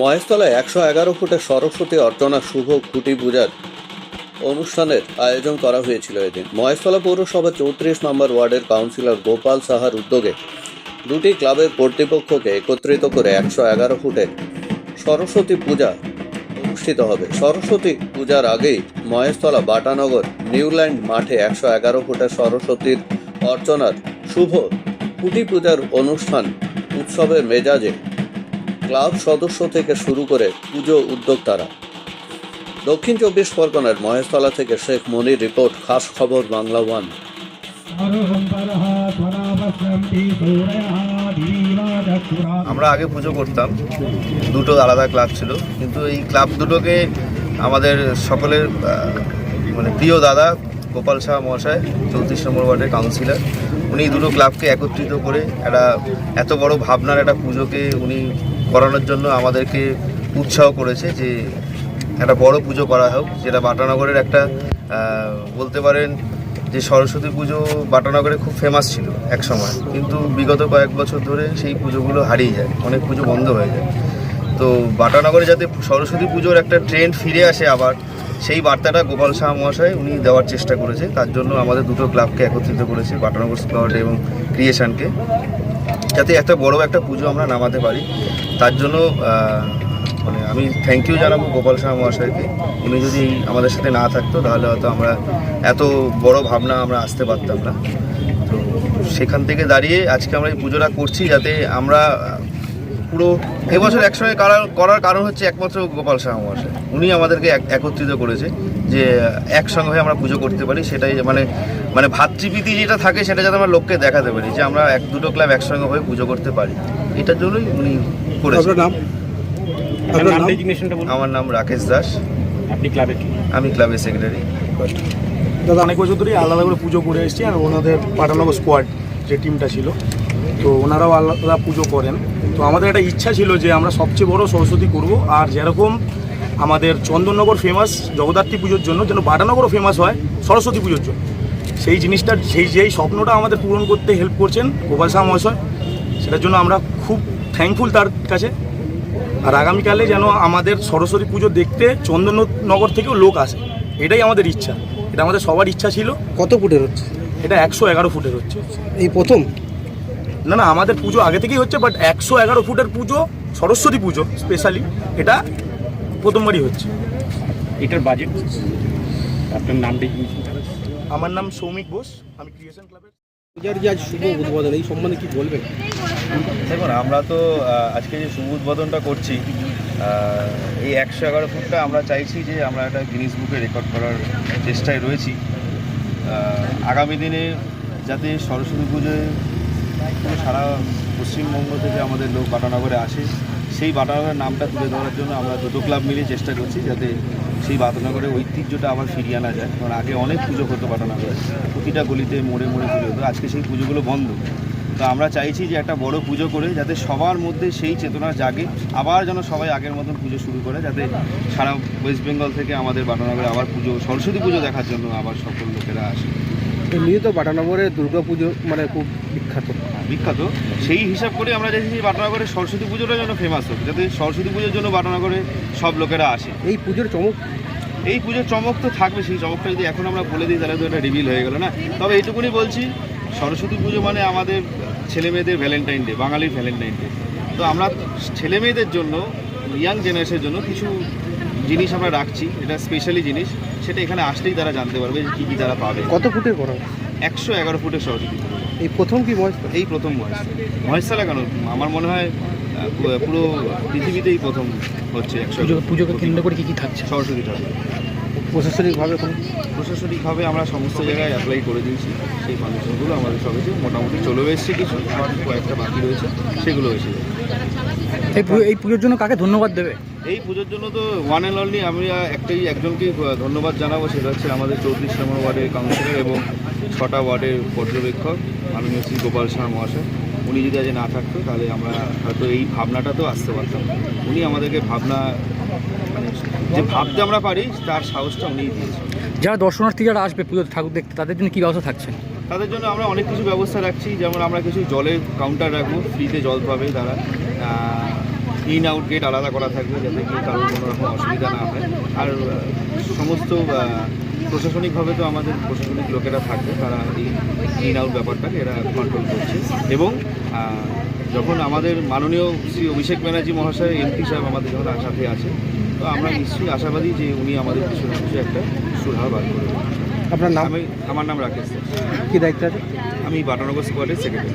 মহেশতলায় একশো এগারো ফুটের সরস্বতী অর্চনা শুভ খুঁটি পূজার অনুষ্ঠানের আয়োজন করা হয়েছিল এদিন। মহেশতলা পৌরসভার চৌত্রিশ নম্বর ওয়ার্ডের কাউন্সিলর গোপাল সাহার উদ্যোগে দুটি ক্লাবের কর্তৃপক্ষকে একত্রিত করে একশো এগারো ফুটের সরস্বতী পূজা অনুষ্ঠিত হবে। সরস্বতী পূজার আগেই মহেশতলা বাটানগর নিউল্যান্ড মাঠে একশো এগারো ফুটের সরস্বতীর অর্চনার শুভ কুটি পূজার অনুষ্ঠান উৎসবের মেজাজে ক্লাব সদস্য থেকে শুরু করে পুজো উদ্যোক্তারা। দক্ষিণ চব্বিশ পরগনার মহেশতলা থেকে শেখ মনির রিপোর্ট, খাস খবর বাংলা ওয়ান। আমরা আগে পুজো করতাম, দুটো আলাদা ক্লাব ছিল, কিন্তু এই ক্লাব দুটোকে আমাদের সকলের মানে প্রিয় দাদা গোপাল শাহ মহাশয়, চৌত্রিশ নম্বর ওয়ার্ডের কাউন্সিলর, উনি দুটো ক্লাবকে একত্রিত করে একটা এত বড় ভাবনার একটা পুজোকে উনি করানোর জন্য আমাদেরকে উৎসাহ করেছে যে একটা বড় পুজো করা হোক, যেটা বাটানগরের একটা বলতে পারেন যে সরস্বতী পুজো বাটানগরে খুব ফেমাস ছিল এক সময় কিন্তু বিগত কয়েক বছর ধরে সেই পুজোগুলো হারিয়ে যায়, অনেক পুজো বন্ধ হয়ে যায়। তো বাটানগরে যাতে সরস্বতী পুজোর একটা ট্রেন্ড ফিরে আসে আবার, সেই বার্তাটা গোপাল শাহ মহাশয় উনি দেওয়ার চেষ্টা করেছে। তার জন্য আমাদের দুটো ক্লাবকে একত্রিত করেছে, বাটানগর স্কোয়াড এবং ক্রিয়েশনকে। যাতে একটা বড় একটা পুজো আমরা নামাতে পারি। তার জন্য মানে আমি থ্যাংক ইউ জানাব গোপাল শাহ মহাশয়কে। উনি যদি আমাদের সাথে না থাকতো, তাহলে হয়তো আমরা এত বড় ভাবনা আমরা আসতে পারতাম না। তো সেখান থেকে দাঁড়িয়ে আজকে আমরা এই পুজোটা করছি যাতে আমরা পুরো এবছর একসঙ্গে করার করার কারণ হচ্ছে একমাত্র গোপাল শাহ মহাশয়। উনি আমাদেরকে এক- একত্রিত করেছে যে একসঙ্গে হয়ে আমরা পুজো করতে পারি, সেটাই মানে মানে ভাতৃপ্রীতি যেটা থাকে সেটা যাতে আমরা লোককে দেখাতে পারি, যে আমরা এক, দুটো ক্লাব একসঙ্গে হয়ে পুজো করতে পারি। এটার জন্যই উনি করেছেন আপনার নাম? আপনার আপনার নাম নাম? ডেজিগনেশনটা বলুন। আমার নাম রাকেশ দাস। আপনি ক্লাবের কি? আমি ক্লাবের সেক্রেটারি দাদা অনেক বছর ধরেই আলাদা করে পুজো করে এসেছি আর ওনাদের পাটানগর স্কোয়াড যে টিমটা ছিল তো ওনারাও আলাদা পুজো করেন। তো আমাদের একটা ইচ্ছা ছিল যে আমরা সবচেয়ে বড় সরস্বতী করব আর যেরকম আমাদের চন্দননগর ফেমাস জগদ্ধাত্রী পুজোর জন্য যেন বাটানগরও ফেমাস হয় সরস্বতী পুজোর জন্য। সেই জিনিসটা সেই যেই স্বপ্নটা আমাদের পূরণ করতে হেল্প করছেন গোপাল শাহ মহাশয় সেটার জন্য আমরা খুব থ্যাঙ্কফুল তার কাছে। আর আগামীকালে যেন আমাদের সরস্বতী পুজো দেখতে চন্দননগর থেকেও লোক আসে। এটাই আমাদের ইচ্ছা। এটা আমাদের সবার ইচ্ছা ছিল। কত ফুটের হচ্ছে? এটা একশো এগারো ফুটের হচ্ছে। এই প্রথম? না না আমাদের পুজো আগে থেকেই হচ্ছে বাট একশো এগারো ফুটের পুজো সরস্বতী পুজো স্পেশালি এটা প্রথমবারই হচ্ছে। এটার বাজেট আপনার নাম ডেজিগনেশনটা আমার নাম সৌমিক বোস আমি ক্রিয়েশন ক্লাবের উদ্বোধন, এই সম্বন্ধে কি বলবেন? দেখুন, আমরা তো আজকে যে শুভ উদ্বোধনটা করছি এই একশো এগারো ফুটটা আমরা চাইছি যে আমরা একটা গিনিস বুকে রেকর্ড করার চেষ্টায় রয়েছি। আগামী দিনে যাতে সরস্বতী পুজোয় সারা পশ্চিমবঙ্গ থেকে আমাদের লোক বাটানগরে আসে, সেই বাটানগরের নামটা তুলে ধরার জন্য আমরা দুটো ক্লাব মিলিয়ে চেষ্টা করছি যাতে সেই বাটানগরের ঐতিহ্যটা আবার ফিরিয়ে আনা যায়। কারণ আগে অনেক পুজো হতো বাটানগরে প্রতিটা গলিতে মোড়ে মোড়ে পুজো হতো। আজকে সেই পুজোগুলো বন্ধ। তো আমরা চাইছি যে একটা বড় পুজো করে যাতে সবার মধ্যে সেই চেতনা জাগে, আবার যেন সবাই আগের মতন পুজো শুরু করে, যাতে সারা ওয়েস্ট বেঙ্গল থেকে আমাদের বাটানগরে আবার পুজো, সরস্বতী পুজো দেখার জন্য আবার সকল লোকেরা আসে। এমনি তো বাটানগরে দুর্গা পুজো মানে খুব বিখ্যাত। বিখ্যাত। সেই হিসাব করে আমরা চাইছি বাটানগরের সরস্বতী পুজোটা যেন ফেমাস হোক যাতে সরস্বতী পুজোর জন্য বাটানগরে সব লোকেরা আসে। এই পুজোর চমক এই পুজোর চমক তো থাকবে সেই চমকটা যদি এখন আমরা বলে দিই তাহলে তো এটা রিভিল হয়ে গেল না। তবে এইটুকুনি বলছি সরস্বতী পুজো মানে আমাদের ছেলে মেয়েদের ভ্যালেন্টাইন ডে বাঙালির ভ্যালেন্টাইন ডে তো আমরা ছেলে মেয়েদের জন্য ইয়াং জেনারেশনের জন্য কিছু জিনিস আমরা রাখছি এটা স্পেশালি জিনিস সেটা এখানে আসলেই তারা জানতে পারবে যে কী কী তারা পাবে। কত ফুটের করা? একশো এগারো ফুটের সরস্বতী এই প্রথম কি মহেশ এই প্রথম মহেশ মহেশতলা কেন? আমার মনে হয় পুরো পৃথিবীতেই প্রথম হচ্ছে একশো পুজোকে কেন্দ্র করে কি কি থাকছে? সরস্বতী ঠাকুর। প্রশাসনিকভাবে কোনো প্রশাসনিকভাবে আমরা সমস্ত জায়গায় অ্যাপ্লাই করে দিয়েছি। সেই পারমিশনগুলো আমাদের সব এসে মোটামুটি চলেও এসছে কিছু। কয়েকটা বাকি রয়েছে। সেগুলো এসে যাবে এই পুজো এই পুজোর জন্য কাকে ধন্যবাদ দেবে? এই পুজোর জন্য তো ওয়ান অ্যান্ড অনলি আমি একটাই একজনকেই ধন্যবাদ জানাব সেটা হচ্ছে আমাদের চৌত্রিশ নম্বর ওয়ার্ডের কাউন্সিলর এবং ছটা ওয়ার্ডের পর্যবেক্ষক মাননীয় শ্রী গোপাল শাহ মহাশয়। উনি যদি আজ না থাকতো তাহলে আমরা হয়তো এই ভাবনাটা তো আসতে পারতাম। উনি আমাদেরকে ভাবনা মানে যে ভাবতে আমরা পারি তার সাহসটা উনিই দিয়েছেন। যারা দর্শনার্থী যারা আসবে পুজো ঠাকুর দেখতে তাদের জন্য কী ব্যবস্থা থাকছে? তাদের জন্য আমরা অনেক কিছু ব্যবস্থা রাখছি যেমন আমরা কিছু জলের কাউন্টার রাখব ফ্রিতে জল পাবে তারা। ইন আউট গেট আলাদা করা থাকবে যাতে কি কারোর কোনো রকম অসুবিধা না হয়। আর সমস্ত প্রশাসনিকভাবে তো আমাদের প্রশাসনিক লোকেরা থাকবে তারা এই ইন আউট ব্যাপারটাকে এরা কন্ট্রোল করছে। এবং যখন আমাদের মাননীয় শ্রী অভিষেক ব্যানার্জি মহাশয় এমপি সাহেব আমাদের যখন সাথে আছে তো আমরা নিশ্চয়ই আশাবাদী যে উনি আমাদের কিছু না কিছু একটা সুরাহা বার করবেন। আপনার নাম? আমার নাম রাকেশ। কি দায়িত্ব আছে? আমি বাটানগর স্কোয়াডের সেক্রেটারি